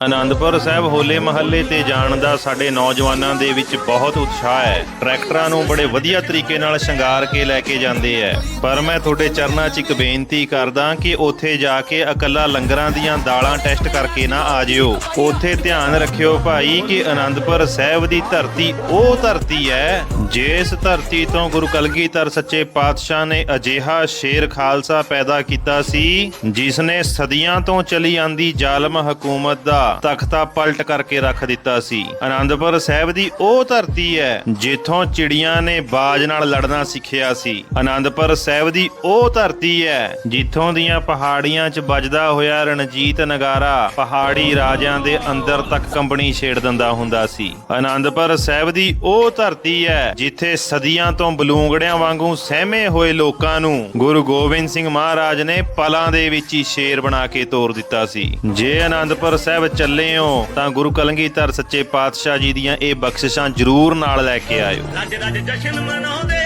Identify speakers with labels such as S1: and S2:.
S1: ਆਨੰਦਪੁਰ ਸਾਹਿਬ ਹੋਲੇ ਮਹੱਲੇ ਤੇ ਜਾਣ ਦਾ ਸਾਡੇ ਨੌਜਵਾਨਾਂ ਦੇ ਵਿੱਚ ਬਹੁਤ ਉਤਸ਼ਾਹ ਹੈ। ਟਰੈਕਟਰਾਂ ਨੂੰ ਬੜੇ ਵਧੀਆ ਤਰੀਕੇ ਨਾਲ ਸ਼ਿੰਗਾਰ ਕੇ ਲੈ ਕੇ ਜਾਂਦੇ ਐ ਪਰ ਮੈਂ ਤੁਹਾਡੇ ਚਰਨਾਂ 'ਚ ਇੱਕ ਬੇਨਤੀ ਕਰਦਾ ਕਿ ਉੱਥੇ ਜਾ ਕੇ ਇਕੱਲਾ ਲੰਗਰਾਂ ਦੀਆਂ ਦਾਲਾਂ ਟੈਸਟ ਕਰਕੇ ਨਾ ਆ ਜਿਓ। ਉੱਥੇ ਧਿਆਨ ਰੱਖਿਓ ਭਾਈ ਕਿ ਆਨੰਦਪੁਰ ਸਾਹਿਬ ਦੀ ਧਰਤੀ ਉਹ ਧਰਤੀ ਹੈ ਜਿਸ ਧਰਤੀ ਤੋਂ ਗੁਰੂ ਕਲਗੀਧਰ ਸੱਚੇ ਪਾਤਸ਼ਾਹ ਨੇ ਅਜਿਹਾ ਸ਼ੇਰ ਖਾਲਸਾ ਪੈਦਾ ਕੀਤਾ ਸੀ ਜਿਸ ਨੇ ਸਦੀਆਂ ਤੋਂ ਚਲੀ ਆਂਦੀ ਜ਼ਾਲਮ ਹਕੂਮਤ ਦਾ ਤਖਤਾ ਪਲਟ ਕਰਕੇ ਰੱਖ ਦਿੱਤਾ ਸੀ। ਆਨੰਦਪੁਰ ਸਾਹਿਬ ਦੀ ਉਹ ਧਰਤੀ ਹੈ, ਜਿੱਥੋਂ ਚਿੜੀਆਂ ਨੇ ਬਾਜ ਨਾਲ ਲੜਨਾ ਸਿੱਖਿਆ ਸੀ। ਆਨੰਦਪੁਰ ਸਾਹਿਬ ਦੀ ਉਹ ਧਰਤੀ ਹੈ, ਜਿੱਥੋਂ ਦੀਆਂ ਪਹਾੜੀਆਂ 'ਚ ਵੱਜਦਾ ਹੋਇਆ ਰਣਜੀਤ ਨਗਾਰਾ ਪਹਾੜੀ ਰਾਜਿਆਂ ਦੇ ਅੰਦਰ ਤੱਕ ਕੰਬਣੀ ਛੇੜ ਦਿੰਦਾ ਹੁੰਦਾ ਸੀ। ਆਨੰਦਪੁਰ ਸਾਹਿਬ ਦੀ ਉਹ ਧਰਤੀ ਹੈ ਜਿੱਥੇ ਸਦੀਆਂ ਤੋਂ ਬਲੂੰਗੜਿਆਂ ਵਾਂਗੂ ਸਹਿਮੇ ਹੋਏ ਲੋਕਾਂ ਨੂੰ ਗੁਰੂ ਗੋਬਿੰਦ ਸਿੰਘ ਮਹਾਰਾਜ ਨੇ ਪਲਾਂ ਦੇ ਵਿੱਚ ਹੀ ਸ਼ੇਰ ਬਣਾ ਕੇ ਤੋਰ ਦਿੱਤਾ ਸੀ। ਜੇ ਆਨੰਦਪੁਰ ਸਾਹਿਬ ਚੱਲੇ ਹੋ ਤਾਂ ਗੁਰੂ ਕਲਗੀਧਰ ਸੱਚੇ ਪਾਤਸ਼ਾਹ ਜੀ ਦੀਆਂ ਇਹ ਬਖਸ਼ਿਸ਼ਾਂ ਜ਼ਰੂਰ ਨਾਲ ਲੈ ਕੇ ਆਇਓ।
S2: ਰੱਜ ਰੱਜ ਜਸ਼ਨ ਮਨਾਉਂਦੇ